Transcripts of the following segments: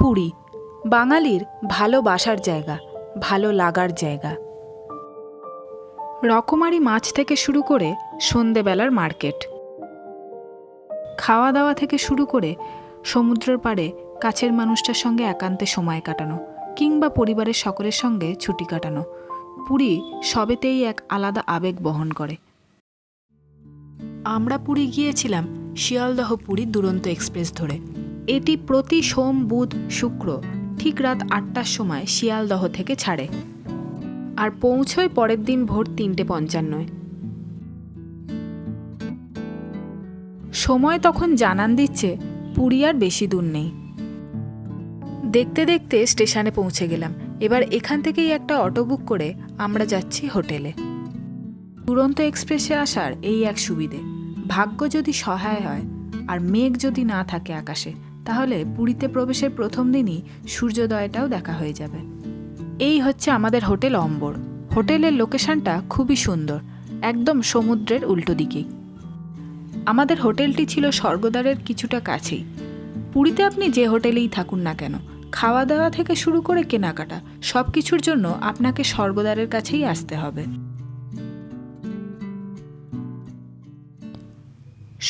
পুরী, বাঙালির ভালোবাসার জায়গা, ভালো লাগার জায়গা। রকমারি মাছ থেকে শুরু করে সন্ধেবেলার মার্কেট। খাওয়া দাওয়া থেকে শুরু করে সমুদ্রের পাড়ে কাছের মানুষটার সঙ্গে একান্তে সময় কাটানো, কিংবা পরিবারের সকলের সঙ্গে ছুটি কাটানো, পুরী সবেতেই এক আলাদা আবেগ বহন করে। আমরা পুরী গিয়েছিলাম শিয়ালদহ পুরী দুরন্ত এক্সপ্রেস ধরে। এটি প্রতি সোম, বুধ, শুক্র, ঠিক রাত আটটার সময় শিয়ালদহ থেকে ছাড়ে। আর পৌঁছয় পরের দিন ভোর তিনটে পঞ্চান্নয়। সময় তখন জানান দিচ্ছে পুরী আর বেশি দূর নেই। দেখতে দেখতে স্টেশনে পৌঁছে গেলাম। এবার এখান থেকেই একটা অটো বুক করে আমরা যাচ্ছি হোটেলে। দুরন্ত এক্সপ্রেসে আসার এই এক সুবিধে। ভাগ্য যদি সহায় হয় আর মেঘ যদি না থাকে আকাশে তাহলে পুরীতে প্রবেশের প্রথম দিনই সূর্যোদয়টাও দেখা হয়ে যাবে। এই হচ্ছে আমাদের হোটেল অম্বর। হোটেলের লোকেশনটা খুবই সুন্দর, একদম সমুদ্রের উল্টো দিকেই আমাদের হোটেলটি ছিল স্বর্গদ্বারের কিছুটা কাছেই। পুরীতে আপনি যে হোটেলেই থাকুন না কেন খাওয়া দাওয়া থেকে শুরু করে কেনাকাটা সব কিছুর জন্য আপনাকে স্বর্গদ্বারের কাছেই আসতে হবে।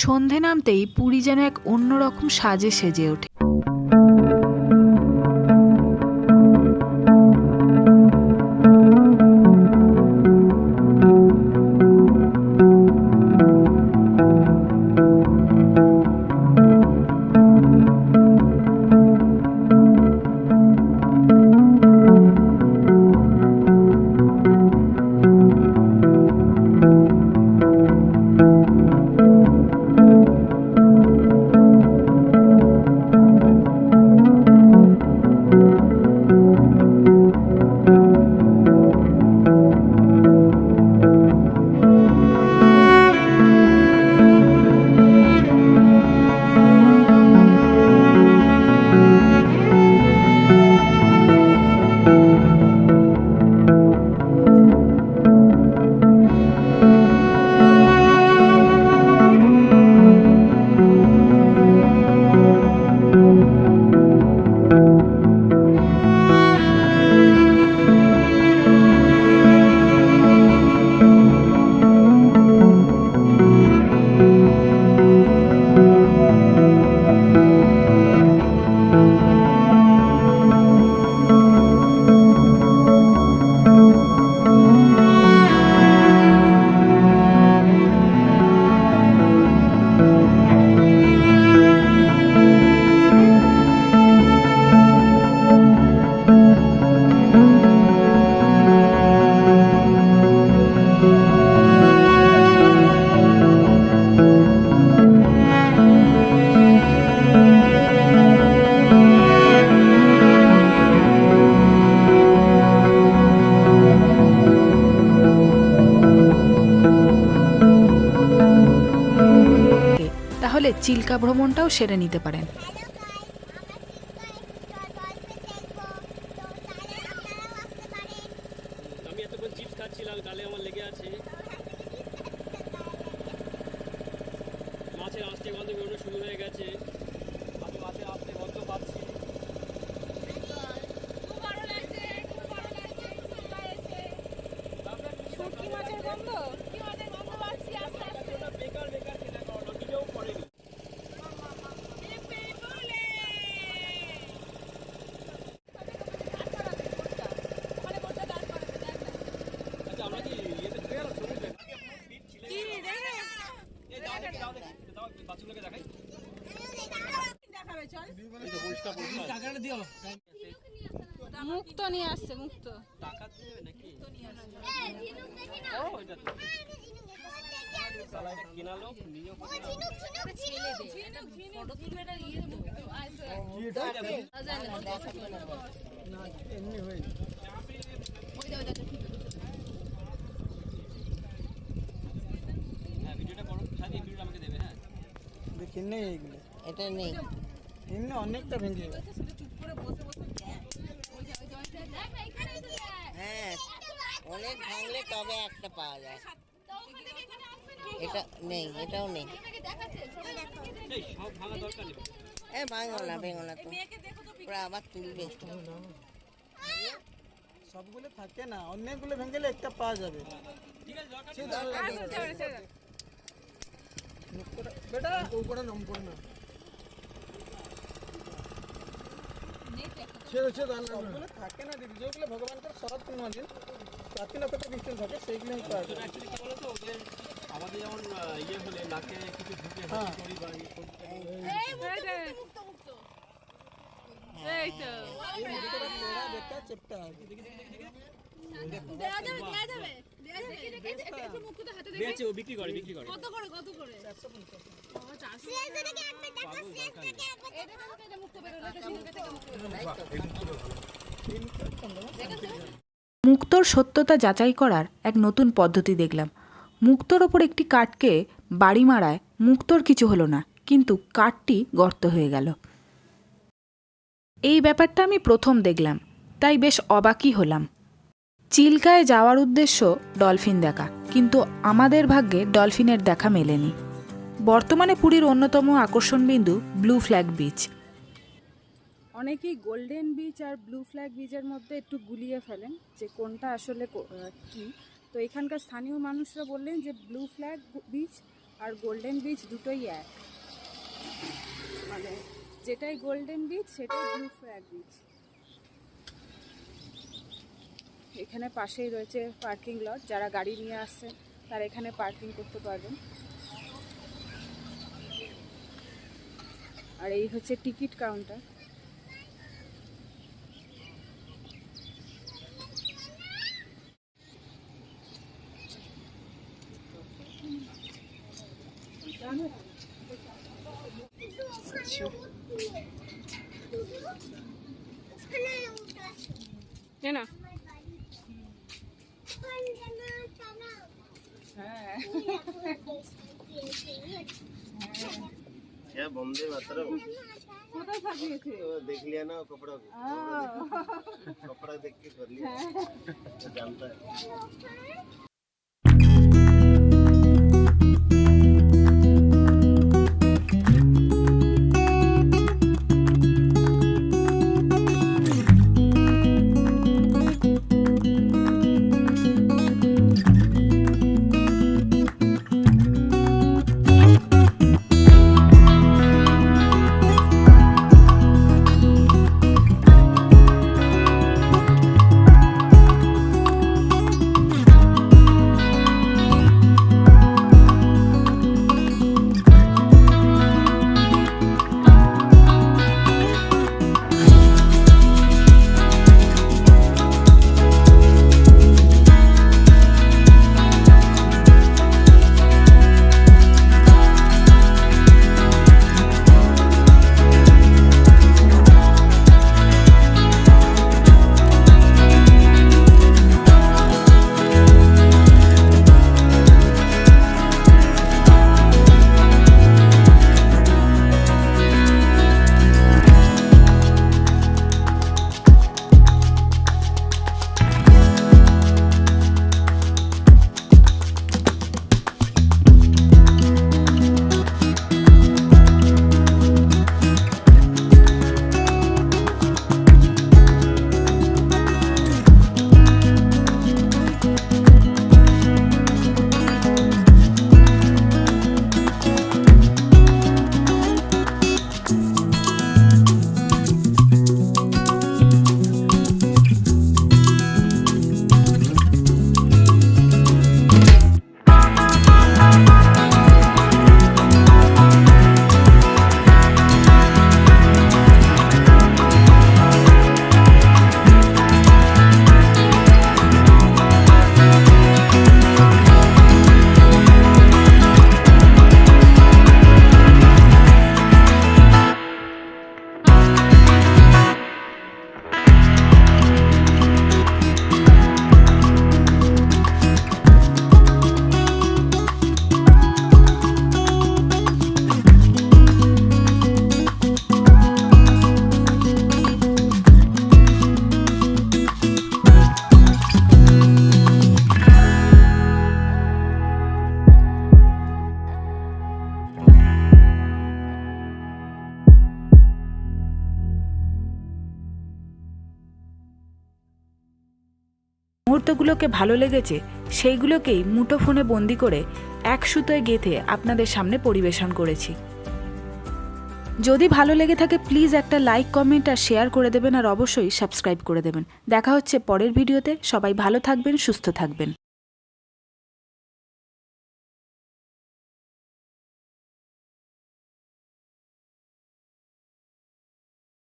সন্ধে নামতেই পুরী যেন এক অন্যরকম সাজে সেজে ওঠে। চিল্কা ভ্রমণটাও সেরে নিতে পারেন। মাছের আস্তে গন্ধ শুরু হয়ে গেছে আমি মাছের আস্তে গন্ধ পাচ্ছি বেকার বেকার কেনা করানো নিজেও করেনি আচ্ছা আমরা কি ইয়েতে ঢুকে গেলাম সমুদ্রে এই দাও দেখি দাও দেখি দাও বাচ্চাগুলোকে দেখাই এই তো পরিষ্কার পরিষ্কার টাকাটা দিও মুক্ত নিয়ে আসছে মুক্ত টাকা দেবে নাকি ও এটা তো শালা এটা কেনা লোক নিজেও ফটো তুলবে এটা ইয়ে তো। হ্যাঁ ভিডিওটা করো। সাথে ভিডিওটা আমাকে দেবে হ্যাঁ। দেখি নেই এগুলো। এটা নেই। এমনি অনেকটা ভেঙে গেছে হ্যাঁ অনেক ভাঙলে তবে একটা পাওয়া যায়। এটা নেই এটাও নেই। এই সব ভাঙা দরকার নেই এ ভাঙো না ভেঙো না তো। ওরা আবার তুলবে। সবগুলো থাকে না অনেকগুলো ভেঙে একটা পাওয়া যাবে। বেটা উপরে নাম করে না সবগুলো থাকে না দিদি যেগুলো ভগবানকে মানে বিশ্বাস থাকে সেইগুলো অ্যাকচুয়ালি কি বলতো ওদের আমাদের যেমন আহ, ইয়ে হলে নাকে কিছু ঢুকে হ্যাঁ। হাঁচি করি বা ইয়ে করি, এই তো। এই মুখটা পোড়া বেকার চেপটা দেয়া যাবে। দেয়া যাবে দেয়া যাবে একটু মুক্তটা হাতে দেখি। ও বিক্রি করে বিক্রি করে। কত করে কত করে? ও, চারশো এটা আমাকে এটা মুক্ত বেরোলো এটা থেকে মুক্ত বেরোলো। মুক্তোর সত্যতা যাচাই করার এক নতুন পদ্ধতি দেখলাম। মুক্তোর ওপর একটি কাঠকে বাড়ি মারায় মুক্তোর কিছু হলো না কিন্তু কাঠটি গর্ত হয়ে গেল। এই ব্যাপারটা আমি প্রথম দেখলাম, তাই বেশ অবাকই হলাম। চিল্কায় যাওয়ার উদ্দেশ্য ডলফিন দেখা, কিন্তু আমাদের ভাগ্যে ডলফিনের দেখা মেলেনি। বর্তমানে পুরীর অন্যতম আকর্ষণ বিন্দু ব্লু ফ্ল্যাগ বিচ। অনেকেই গোল্ডেন বিচ আর ব্লু ফ্ল্যাগ বিচের মধ্যে একটু গুলিয়ে ফেলেন যে কোনটা আসলে কি তো এখানকার স্থানীয় মানুষরা বললেন যে ব্লু ফ্ল্যাগ বিচ আর গোল্ডেন বিচ দুটোই এক। মানে যেটাই গোল্ডেন বিচ সেটাই ব্লু ফ্ল্যাগ বিচ এখানে পাশেই রয়েছে পার্কিং লট যারা গাড়ি নিয়ে আসছেন তারা এখানে পার্কিং করতে পারবেন। আর এই হচ্ছে টিকিট কাউন্টার এ না क्या बॉम्बे मतलब देख लिया ना कपड़ा को कपड़ा देख के कर लिया जानता है মুহূর্তগুলোকে ভালো লেগেছে, সেইগুলোকেই মুঠোফোনে বন্দি করে এক সুতোয় গেঁথে আপনাদের সামনে পরিবেশন করেছি। যদি ভালো লেগে থাকে প্লিজ একটা লাইক কমেন্ট আর শেয়ার করে দেবেন আর অবশ্যই সাবস্ক্রাইব করে দেবেন। দেখা হচ্ছে পরের ভিডিওতে। সবাই ভালো থাকবেন, সুস্থ থাকবেন।